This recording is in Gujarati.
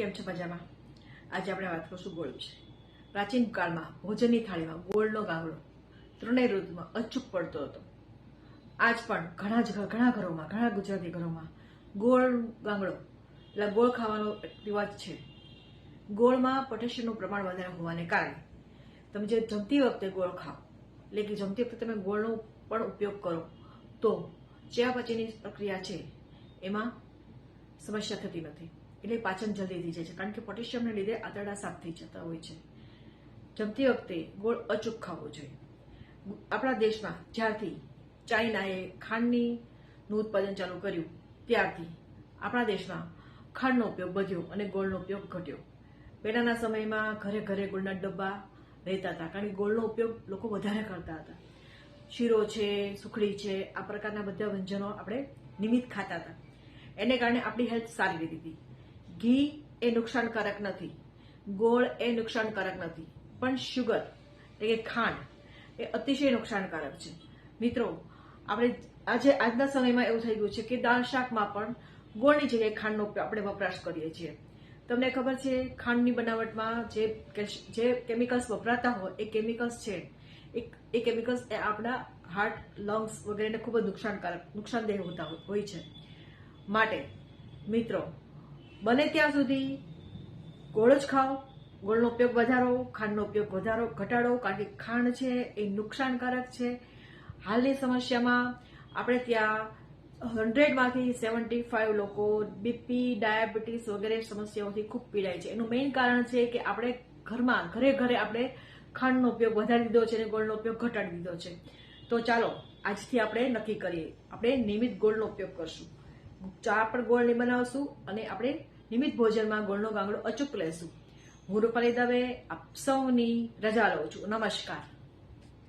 કેમ છો મજામાં? આજે આપણે વાત કરશું ગોળ વિશે. પ્રાચીન કાળમાં ભોજનની થાળીમાં ગોળનો ગાંગડો ત્રણેય ઋતુમાં અચૂક પડતો હતો. આજ પણ ઘણા જ ઘણા ઘરોમાં, ઘણા ગુજરાતી ઘરોમાં ગોળ ગાંગડો એટલે ગોળ ખાવાનો રિવાજ છે. ગોળમાં પોટેશિયમનું પ્રમાણ વધારે હોવાને કારણે તમે જે જમતી વખતે ગોળ ખાઓ એટલે કે જમતી વખતે તમે ગોળનો પણ ઉપયોગ કરો, તો ચયાપચયની પ્રક્રિયા છે, એમાં સમસ્યા થતી નથી. એટલે પાચન જલ્દી થઈ જાય છે. કારણ કે પોટેશિયમને લીધે આંતરડા સાફ થઈ જતા હોય છે. જમતી વખતે ગોળ અચૂક ખાવો જોઈએ. આપણા દેશમાં જ્યારથી ચાઇનાએ ખાંડની નું ઉત્પાદન ચાલુ કર્યું, ત્યારથી આપણા દેશમાં ખાંડનો ઉપયોગ વધ્યો અને ગોળનો ઉપયોગ ઘટ્યો. પહેલાના સમયમાં ઘરે ઘરે ગોળના ડબ્બા રહેતા હતા, કારણ કે ગોળનો ઉપયોગ લોકો વધારે કરતા હતા. શીરો છે, સુખડી છે, આ પ્રકારના બધા વ્યંજનો આપણે નિમિત્ત ખાતા હતા. એને કારણે આપણી હેલ્થ સારી રહેતી હતી. ઘી એ નુકસાનકારક નથી, ગોળ એ નુકસાનકારક નથી, પણ શુગર એટલે કે ખાંડ, એ અતિશય નુકસાનકારક છે. મિત્રો, આપણે આજે આજના સમયમાં એવું થઈ ગયું છે કે દાળ શાકમાં પણ ગોળની જગ્યાએ ખાંડનો આપણે વપરાશ કરીએ છીએ. તમને ખબર છે, ખાંડની બનાવટમાં જે જે કેમિકલ્સ વપરાતા હોય, એ કેમિકલ્સ છે. એ- કેમિકલ્સ એ આપણા હાર્ટ લંગ્સ વગેરેને ખૂબ જ નુકસાનકારક, નુકસાનદેહ હોતા હોય છે. માટે, મિત્રો બને ત્યાં સુધી ગોળ જ ખાઓ. ગોળનો ઉપયોગ વધારો, ખાંડનો ઉપયોગ વધારો, ઘટાડો, કારણ કે ખાંડ છે એ નુકસાનકારક છે. હાલની સમસ્યામાં આપણે ત્યાં હંડ્રેડમાંથી સેવન્ટી ફાઈવ લોકો બીપી, ડાયાબિટીસ વગેરે સમસ્યાઓથી ખૂબ પીડાય છે. એનું મેઇન કારણ છે કે આપણે ઘરમાં, ઘરે ઘરે આપણે ખાંડનો ઉપયોગ વધારી દીધો છે અને ગોળનો ઉપયોગ ઘટાડી દીધો છે. તો ચાલો, આજથી આપણે નક્કી કરીએ. આપણે નિયમિત ગોળનો ઉપયોગ કરશું. ચા પણ ગોળની બનાવશું અને આપણે નિયમિત ભોજનમાં ગોળનો ગાંગડો અચૂક લેશું. હું રૂપાલી દવે આપ સૌની રજા લઉં છું. નમસ્કાર.